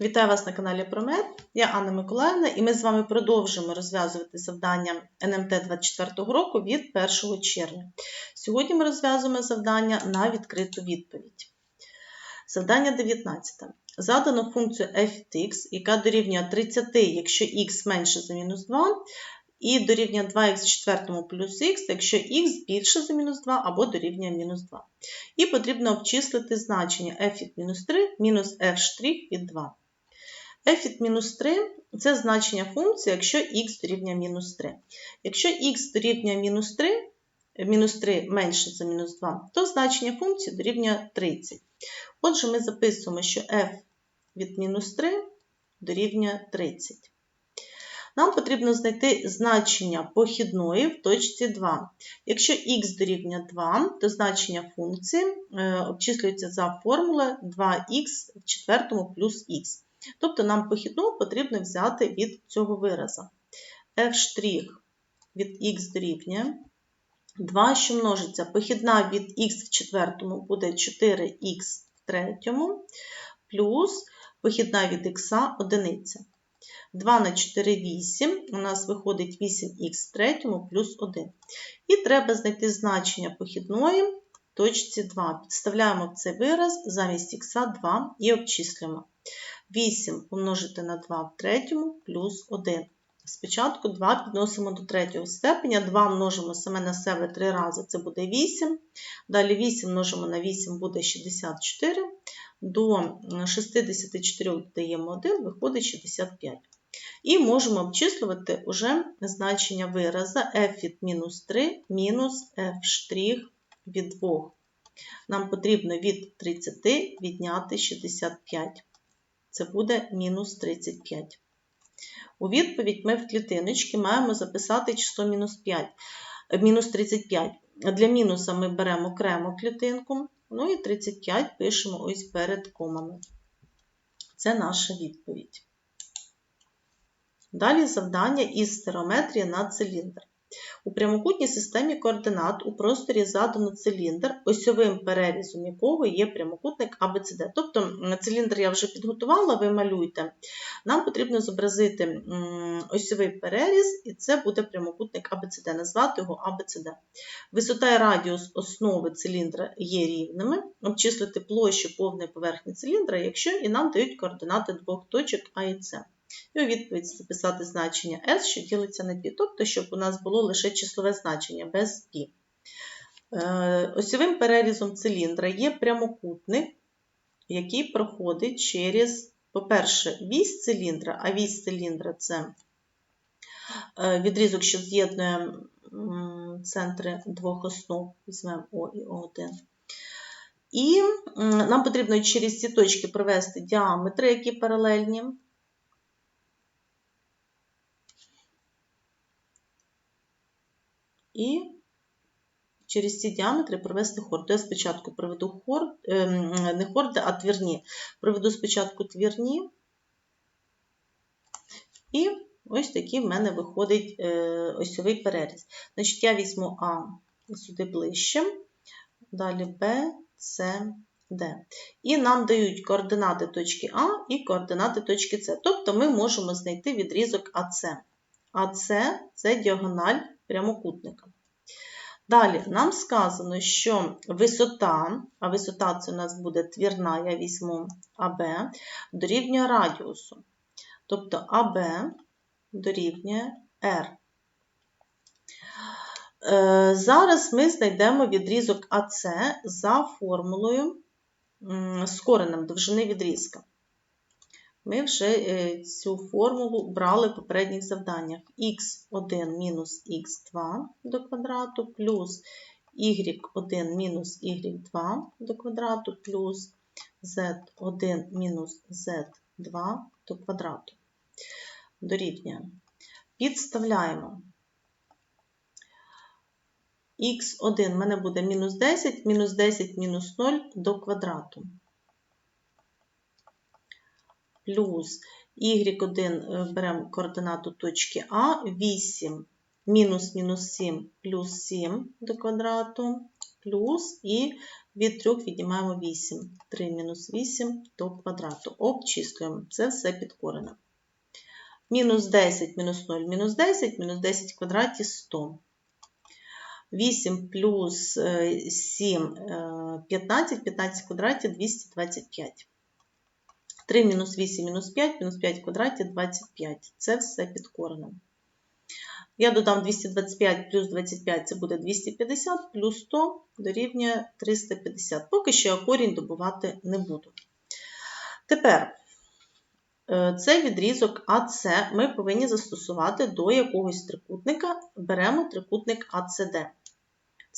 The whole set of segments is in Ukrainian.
Вітаю вас на каналі Промет. Я Анна Миколаївна, і ми з вами продовжуємо розв'язувати завдання НМТ 24 року від 1 червня. Сьогодні ми розв'язуємо завдання на відкриту відповідь. Завдання 19. Задано функцію f від x, яка дорівнює 30, якщо x менше за мінус 2, і дорівнює 2х в четвертому плюс х, якщо х більше за мінус 2 або дорівнює мінус 2. І потрібно обчислити значення f від мінус 3 мінус f' від 2 f від мінус 3 це значення функції, якщо х дорівнює мінус 3. Якщо х дорівнює мінус 3, мінус 3 менше за мінус 2, то значення функції дорівнює 30. Отже, ми записуємо, що f від мінус 3 дорівнює 30. Нам потрібно знайти значення похідної в точці 2. Якщо х дорівнює 2, то значення функції е, обчислюється за формулою 2х в четвертому плюс х. Тобто нам похідну потрібно взяти від цього виразу. f' від х дорівнює 2, що множиться, похідна від х в четвертому буде 4х в третьому, плюс похідна від х одиниця. 2 на 4 8, у нас виходить 8х в третьому плюс 1. І треба знайти значення похідної в точці 2. Підставляємо цей вираз замість х 2 і обчислюємо. 8 помножити на 2 в третьому плюс 1. Спочатку 2 підносимо до третього степеня, 2 множимо саме на себе 3 рази, це буде 8. Далі 8 множимо на 8 буде 64. До 64 додаємо 1, виходить 65. І можемо обчислювати уже значення вираза f від мінус 3 мінус f' від 2. Нам потрібно від 30 відняти 65 це буде мінус 35. У відповідь ми в клітиночці маємо записати число мінус 5, мінус 35. Для мінуса ми беремо окремо клітинку, ну і 35 пишемо ось перед комами. Це наша відповідь. Далі завдання із стерометрії на циліндр. У прямокутній системі координат у просторі задано циліндр, осьовим перерізом якого є прямокутник ABCD. Тобто циліндр я вже підготувала, ви малюйте. Нам потрібно зобразити осьовий переріз, і це буде прямокутник ABCD, назвати його ABCD. Висота і радіус основи циліндра є рівними, обчислити площу повної поверхні циліндра, якщо і нам дають координати двох точок А і С. І у відповідь записати значення S, що ділиться на π, тобто, щоб у нас було лише числове значення без π. Е, осьовим перерізом циліндра є прямокутник, який проходить через, по-перше, вісь циліндра, а вісь циліндра це е, відрізок, що з'єднує центри двох основ, візьмемо О і О1. І нам потрібно через ці точки провести діаметри, які паралельні. І через ці діаметри провести хорд. Я спочатку проведу хорд, ем, не хорди, а твірні. Проведу спочатку твірні, і ось такий в мене виходить е, осьовий переріз. Значить, я візьму А сюди ближче, далі Б, С, Д. І нам дають координати точки А і координати точки С. Тобто ми можемо знайти відрізок АС. АС це діагональ прямокутника. Далі нам сказано, що висота, а висота це у нас буде твірна, я візьму АБ, дорівнює радіусу. Тобто АБ дорівнює R. Е, зараз ми знайдемо відрізок АС за формулою з коренем довжини відрізка. Ми вже е, цю формулу брали в попередніх завданнях. х1 мінус х2 до квадрату плюс y1 мінус y2 до квадрату плюс z1 мінус z2 до квадрату. Дорівнює. Підставляємо. х1 в мене буде мінус 10, мінус 10 мінус 0 до квадрату плюс y1 е, беремо координату точки А, 8 мінус мінус 7 плюс 7 до квадрату, плюс і Від 3 віднімаємо 8. 3 мінус 8 до квадрату. Обчислюємо. Це все під коренем. Мінус 10 мінус 0 мінус 10, мінус 10 в квадраті 100. 8 плюс е, 7 е, 15, 15 в квадраті 225. 3 мінус 8 мінус 5, мінус 5 в квадраті 25. Це все під коренем. Я додам 225 плюс 25 це буде 250, плюс 100 дорівнює 350. Поки що я корінь добувати не буду. Тепер е, цей відрізок АС ми повинні застосувати до якогось трикутника. Беремо трикутник АЦД.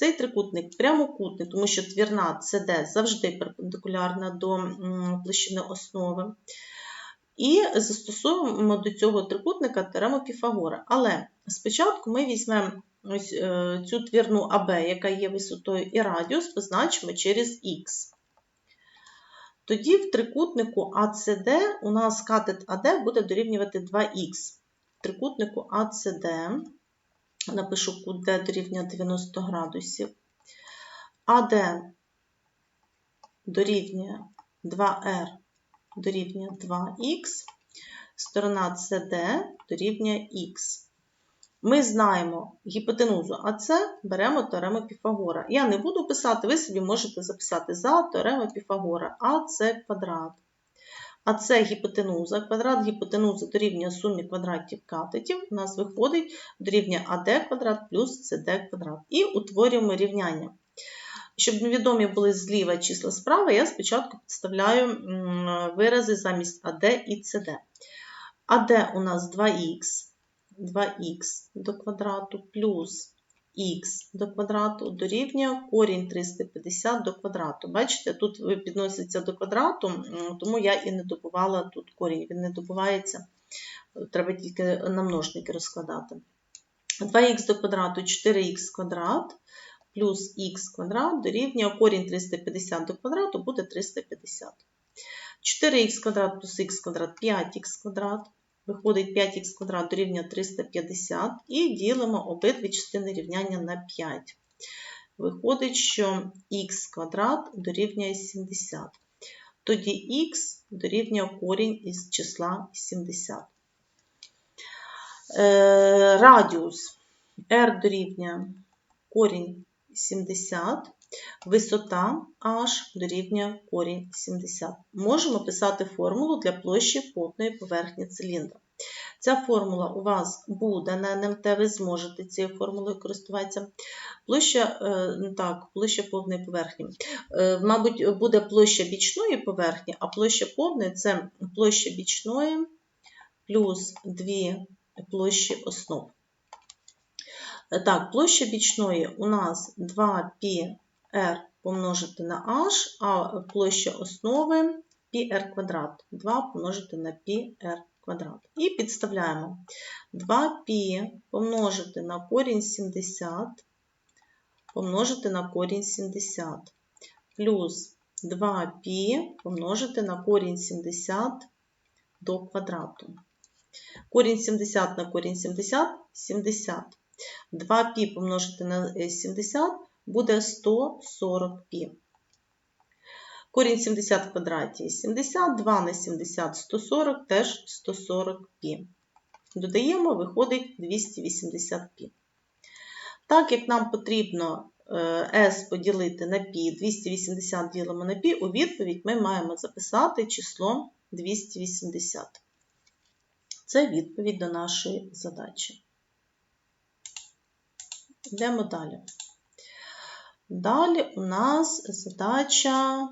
Цей трикутник прямокутний, тому що твірна CD завжди перпендикулярна до площини основи. І застосовуємо до цього трикутника теорему Піфагора. Але спочатку ми візьмемо ось е, цю твірну АБ, яка є висотою, і радіус позначимо через х. Тоді в трикутнику АЦД у нас катет АД буде дорівнювати 2х. В трикутнику АЦД напишу кут D дорівнює 90 градусів. АД дорівнює 2R дорівнює 2х, сторона CD дорівнює х. Ми знаємо гіпотенузу АС, беремо теорему Піфагора. Я не буду писати, ви собі можете записати за теорему Піфагора АС квадрат. А це гіпотенуза. Квадрат гіпотенузи дорівнює сумі квадратів катетів. У нас виходить дорівнює АД квадрат плюс СД квадрат. І утворюємо рівняння. Щоб невідомі були зліва числа справа, я спочатку підставляю вирази замість АД і СД. АД у нас 2х, 2х до квадрату плюс х до квадрату дорівнює корінь 350 до квадрату. Бачите, тут підноситься до квадрату, тому я і не добувала тут корінь. Він не добувається, треба тільки на множники розкладати. 2х до квадрату 4х квадрат плюс х квадрат дорівнює корінь 350 до квадрату буде 350. 4х квадрат плюс х квадрат 5х квадрат. Виходить 5х квадрат дорівнює 350 і ділимо обидві частини рівняння на 5. Виходить, що х квадрат дорівнює 70. Тоді х дорівнює корінь із числа 70. Е, радіус r дорівнює корінь 70, висота h дорівнює корінь 70. Можемо писати формулу для площі повної поверхні циліндра. Ця формула у вас буде на НМТ, ви зможете цією формулою користуватися. Площа е, так, площа повної поверхні. Е, мабуть, буде площа бічної поверхні, а площа повної це площа бічної плюс дві площі основ. Так, площа бічної у нас 2πr помножити на h, а площа основи πr квадрат. 2 помножити на πr квадрат. І підставляємо 2π помножити на корінь 70, помножити на корінь 70, плюс 2π помножити на корінь 70 до квадрату. Корінь 70 на корінь 70 70. 2π помножити на 70 буде 140 π. Корінь 70 в квадраті 70, 2 на 70 140, теж 140 π. Додаємо, виходить 280 π. Так як нам потрібно S поділити на π, 280 ділимо на π, у відповідь ми маємо записати число 280. Це відповідь до нашої задачі. Йдемо далі. Далі у нас задача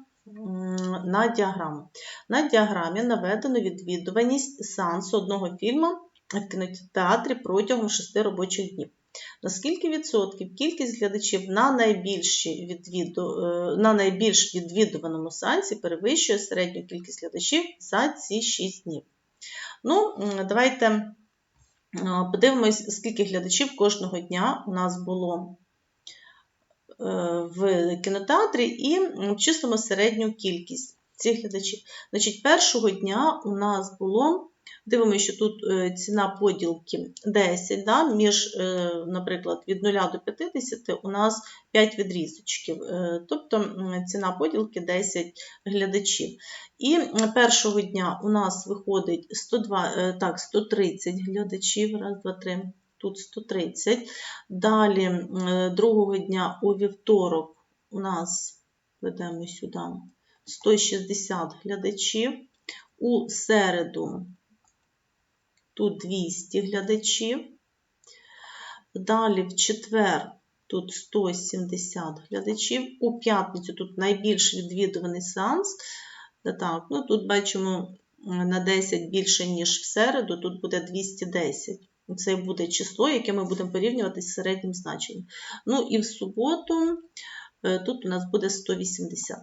на діаграму. На діаграмі наведено відвідуваність сеансу одного фільму в кінотеатрі протягом 6 робочих днів. Наскільки відсотків кількість глядачів на, відвіду, е, на найбільш відвідуваному сеансі перевищує середню кількість глядачів за ці 6 днів? Ну, давайте Подивимось, скільки глядачів кожного дня у нас було е, в кінотеатрі, і числимо середню кількість цих глядачів. Значить, першого дня у нас було Дивимося, що тут е, ціна поділки 10, да? між, е, наприклад, від 0 до 50 у нас 5 відрізочків, е, тобто ціна поділки 10 глядачів. І першого дня у нас виходить 102, е, так, 130 глядачів, раз, два, три, тут 130. Далі другого дня у вівторок у нас ведемо сюди 160 глядачів. У середу тут 200 глядачів. Далі в четвер тут 170 глядачів. У п'ятницю тут найбільш відвідуваний сеанс. Так, ну Тут бачимо на 10 більше, ніж в середу, тут буде 210. Це буде число, яке ми будемо порівнювати з середнім значенням. Ну і в суботу е, тут у нас буде 180.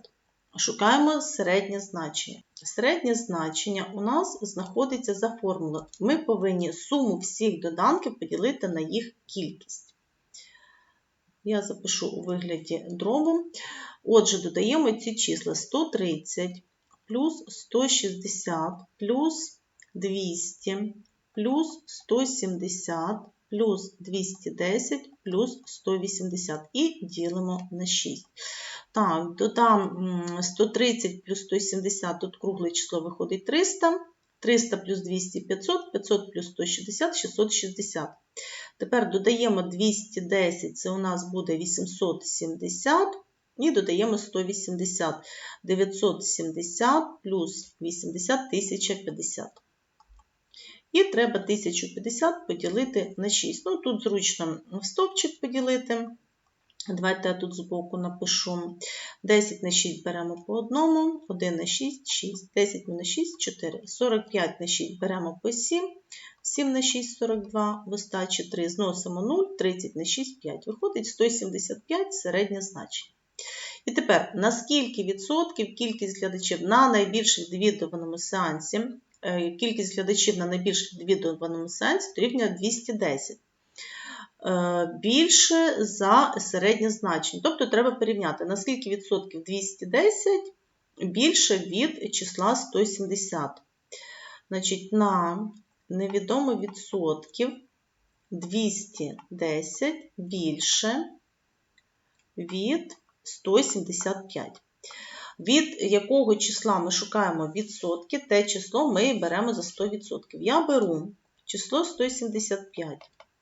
Шукаємо середнє значення. Середнє значення у нас знаходиться за формулою. Ми повинні суму всіх доданків поділити на їх кількість. Я запишу у вигляді дробу. Отже, додаємо ці числа 130 плюс 160 плюс 200 плюс 170 плюс 210 плюс 180 і ділимо на 6. Так, додам 130 плюс 170, тут кругле число виходить 300. 300 плюс 200 500, 500 плюс 160 660. Тепер додаємо 210, це у нас буде 870. І додаємо 180. 970 плюс 80 1050. І треба 1050 поділити на 6. Ну, тут зручно в стовпчик поділити. Давайте я тут збоку напишу 10 на 6 беремо по одному, 1 на 6, 6, 10 на 6, 4, 45 на 6 беремо по 7, 7 на 6, 42, в остачі 3 зносимо 0, 30 на 6, 5. Виходить 175 середнє значення. І тепер, на скільки відсотків кількість глядачів на найбільш відвідуваному сеансі, кількість глядачів на найбільш відвідуваному сеансі дорівнює 210. Е, більше за середнє значення. Тобто треба порівняти, на скільки відсотків 210 більше від числа 170. Значить, на невідомо відсотків 210 більше від 175. Від якого числа ми шукаємо відсотки, те число ми беремо за 100%. Я беру число 175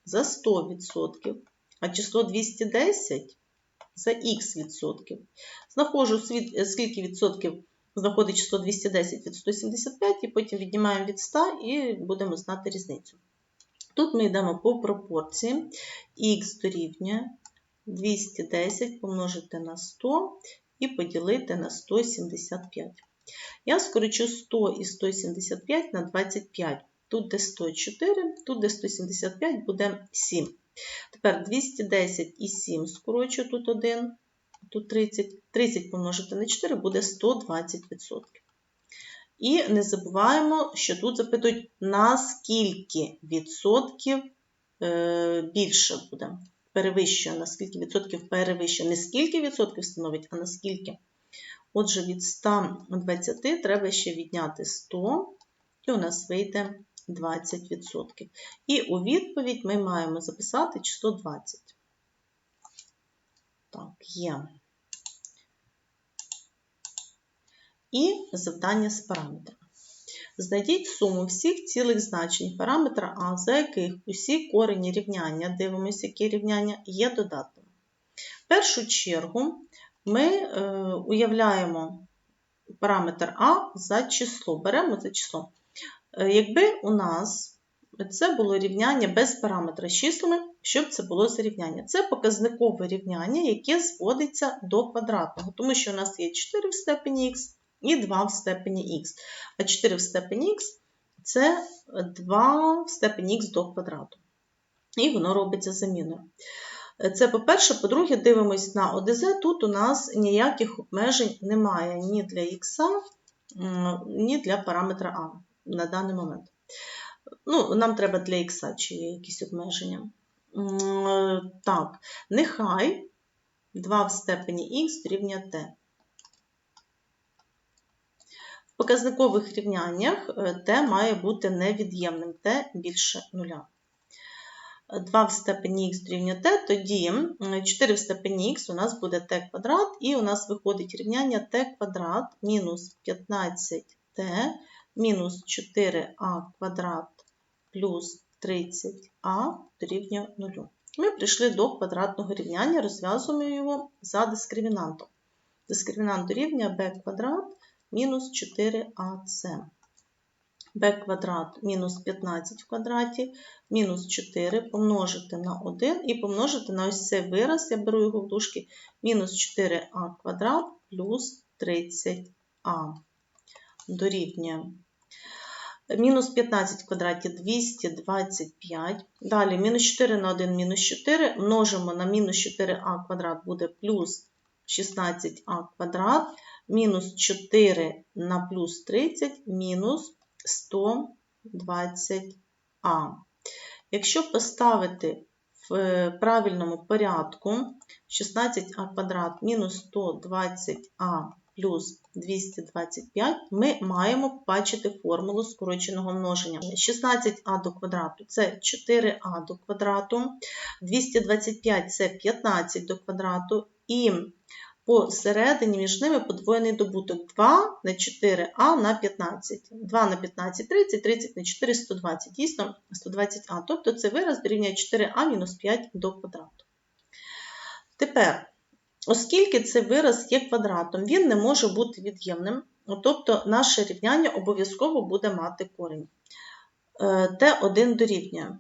за 100%, а число 210 за х відсотків. Знаходжу, скільки відсотків знаходить число 210 від 175, і потім віднімаємо від 100 і будемо знати різницю. Тут ми йдемо по пропорції. Х дорівнює 210 помножити на 100 і поділити на 175. Я скорочу 100 і 175 на 25. Тут де 104, тут де 175 буде 7. Тепер 210 і 7 скорочу, тут 1, тут 30. 30 помножити на 4 буде 120%. І не забуваємо, що тут запитують, на скільки відсотків е, більше буде. Перевищує, на скільки відсотків перевищує. Не скільки відсотків становить, а на скільки. Отже, від 120 треба ще відняти 100, і у нас вийде 20%. І у відповідь ми маємо записати число 20. Так, є. І завдання з параметрами. Знайдіть суму всіх цілих значень параметра А, за яких усі корені рівняння, дивимося, які рівняння, є додатними. В першу чергу ми е, уявляємо параметр А за число. Беремо це число. Е, якби у нас це було рівняння без параметра з числами, що б це було за рівняння? Це показникове рівняння, яке зводиться до квадратного, тому що у нас є 4 в степені х і 2 в степені х. А 4 в степені х це 2 в степені х до квадрату. І воно робиться заміною. Е, це по-перше, по-друге, дивимось на ОДЗ. Тут у нас ніяких обмежень немає ні для х, ні для параметра А на даний момент. Ну, Нам треба для х чи є якісь обмеження. Так, нехай 2 в степені х дорівнює t. В показникових рівняннях е, t має бути невід'ємним, t більше нуля. 2 в степені х дорівнює t, тоді 4 в степені х у нас буде t квадрат, і у нас виходить рівняння t квадрат мінус 15t мінус 4а квадрат плюс 30а дорівнює 0. Ми прийшли до квадратного рівняння, розв'язуємо його за дискримінантом. Дискримінант дорівнює b квадрат мінус 4ac. b квадрат мінус 15 в квадраті, мінус 4 помножити на 1 і помножити на ось цей вираз, я беру його в дужки, мінус 4а квадрат плюс 30а. Дорівнює. Мінус 15 в квадраті 225. Далі мінус 4 на 1 мінус 4 множимо на мінус 4а квадрат буде плюс 16а квадрат, мінус 4 на плюс 30 мінус 120а. Якщо поставити в е, правильному порядку 16а квадрат мінус 120а плюс 225, ми маємо бачити формулу скороченого множення. 16а до квадрату це 4а до квадрату, 225 це 15 до квадрату, і посередині між ними подвоєний добуток 2 на 4а на 15. 2 на 15 30, 30 на 4 120. Дійсно, 120а. Тобто це вираз дорівнює 4а мінус 5 до квадрату. Тепер, оскільки цей вираз є квадратом, він не може бути від'ємним. Тобто наше рівняння обов'язково буде мати корінь. Т1 дорівнює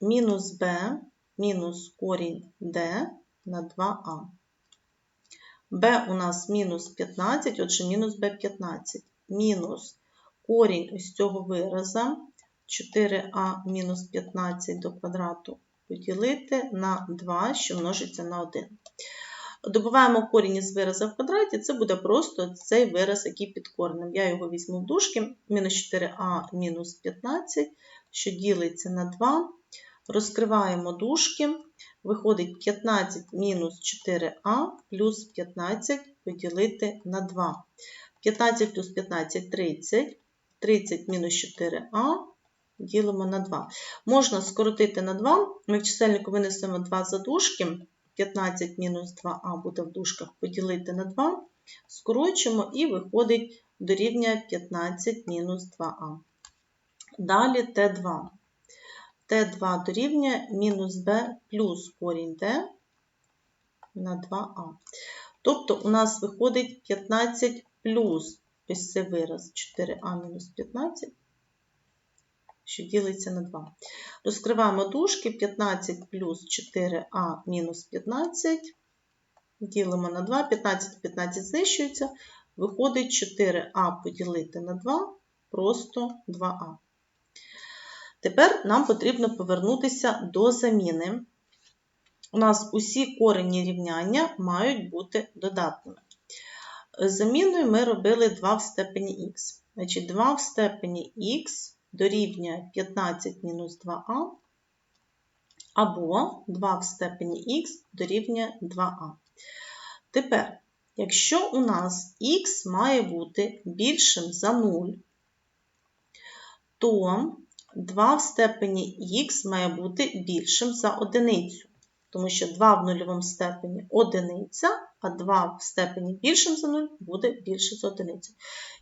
мінус b мінус корінь d на 2а b у нас мінус 15, отже, мінус b15. Мінус корінь ось цього вираза 4а мінус 15 до квадрату поділити на 2, що множиться на 1. Добуваємо корінь із вираза в квадраті, це буде просто цей вираз, який під коренем. Я його візьму в дужки, мінус 4а мінус 15, що ділиться на 2. Розкриваємо дужки. Виходить 15 мінус 4а плюс 15 поділити на 2. 15 плюс 15 30. 30 мінус 4а ділимо на 2. Можна скоротити на 2. Ми в чисельнику винесемо 2 задушки. 15 мінус 2а буде в дужках поділити на 2. Скорочимо і виходить дорівнює 15 мінус 2а. Далі Т2 t2 дорівнює мінус b плюс корінь d на 2а. Тобто у нас виходить 15 плюс ось цей вираз 4а мінус 15, що ділиться на 2. Розкриваємо дужки 15 плюс 4а мінус 15. Ділимо на 2, 15 15 знищується. Виходить 4а поділити на 2, просто 2а. Тепер нам потрібно повернутися до заміни. У нас усі корені рівняння мають бути додатними. Заміною ми робили 2 в степені х. Значить, 2 в степені х дорівнює 15 мінус 2а, або 2 в степені х дорівнює 2а. Тепер, якщо у нас х має бути більшим за 0, то 2 в степені х має бути більшим за одиницю, тому що 2 в нульовому степені одиниця, а 2 в степені більшим за 0 буде більше за одиницю.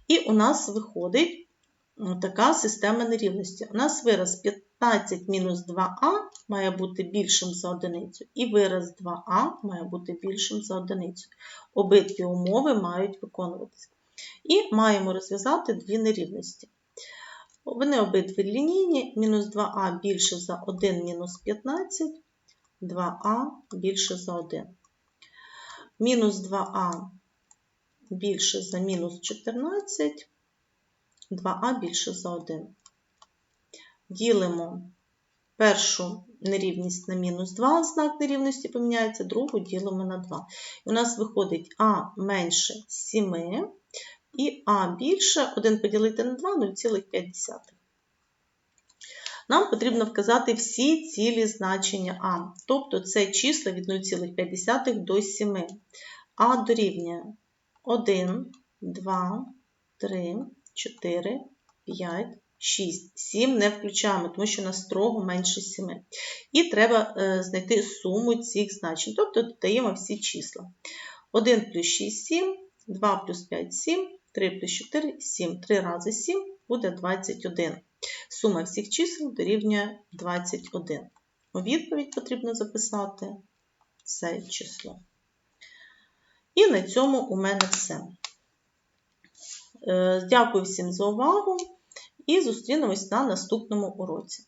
І у нас виходить така система нерівності. У нас вираз 15 мінус 2а має бути більшим за одиницю, і вираз 2а має бути більшим за одиницю. Обидві умови мають виконуватися. І маємо розв'язати дві нерівності. Вони обидві лінійні, мінус 2а більше за 1 мінус 15, 2а більше за 1. Мінус 2а більше за мінус 14, 2а більше за 1. Ділимо першу нерівність на мінус 2, знак нерівності поміняється, другу ділимо на 2. І у нас виходить а менше 7, і а більше 1 поділити на 2 0,5. Нам потрібно вказати всі цілі значення А, тобто це числа від 0,5 до 7. А дорівнює 1, 2, 3, 4, 5, 6, 7 не включаємо, тому що у нас строго менше 7. І треба е, знайти суму цих значень, тобто додаємо всі числа. 1 плюс 6 – 7, 2 плюс 5 – 7, 3 плюс 4 – 7. 3 рази 7 буде 21. Сума всіх чисел дорівнює 21. У відповідь потрібно записати це число. І на цьому у мене все. Е, Дякую всім за увагу і зустрінемось на наступному уроці.